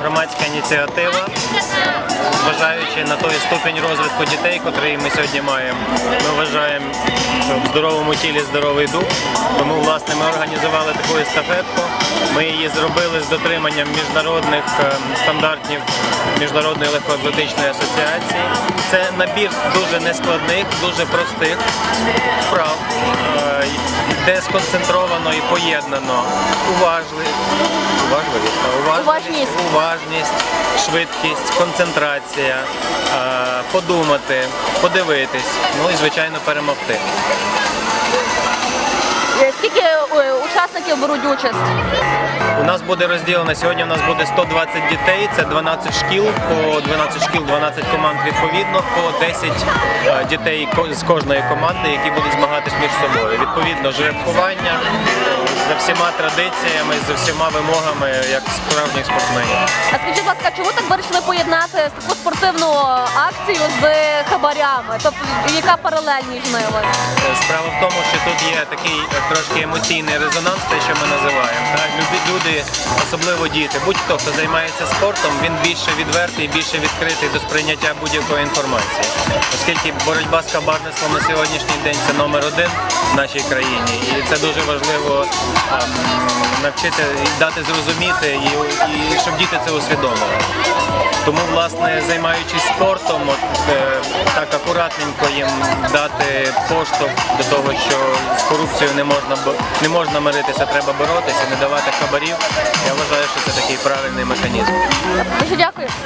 громадська ініціатива, зважаючи на той ступінь розвитку дітей, котрий ми сьогодні маємо. Ми вважаємо, що в здоровому тілі здоровий дух. Тому власне ми організували таку естафетку. Ми її зробили з дотриманням міжнародних е, стандартів Міжнародної легкоатлетичної асоціації. Це набір дуже нескладних, дуже простих вправ, де сконцентровано і поєднано уважливість, уважливість, Уважність. уважність, швидкість, концентрація, подумати, подивитись, ну і звичайно перемогти. Е, Скільки е, учасників беруть участь? У нас буде розділено сьогодні. У нас буде 120 дітей. Це 12 шкіл, по 12 шкіл, 12 команд відповідно, по 10 е, дітей з кожної команди, які будуть змагатись між собою. Відповідно, жеребкування за всіма традиціями, за всіма вимогами, як справжніх спортсменів. А скажіть, будь ласка, чому так вирішили поєднати таку спортивну акцію з хабарями? Тобто, яка паралель між ними? Справа в тому, що тут є такий трошки емоційний резонанс, те, що ми називаємо. Так? Люди, люди, особливо діти, будь-хто, хто займається спортом, він більше відвертий, більше відкритий до сприйняття будь-якої інформації. Оскільки боротьба з хабарництвом на сьогоднішній день це номер один в нашій країні, і це дуже важливо навчити дати зрозуміти, і, і щоб діти це усвідомили. Тому, власне, займаючись спортом, от, е, так акуратненько їм дати поштовх до того, що з корупцією не можна не можна миритися, треба боротися, не давати хабарів. Я вважаю, що це такий правильний механізм.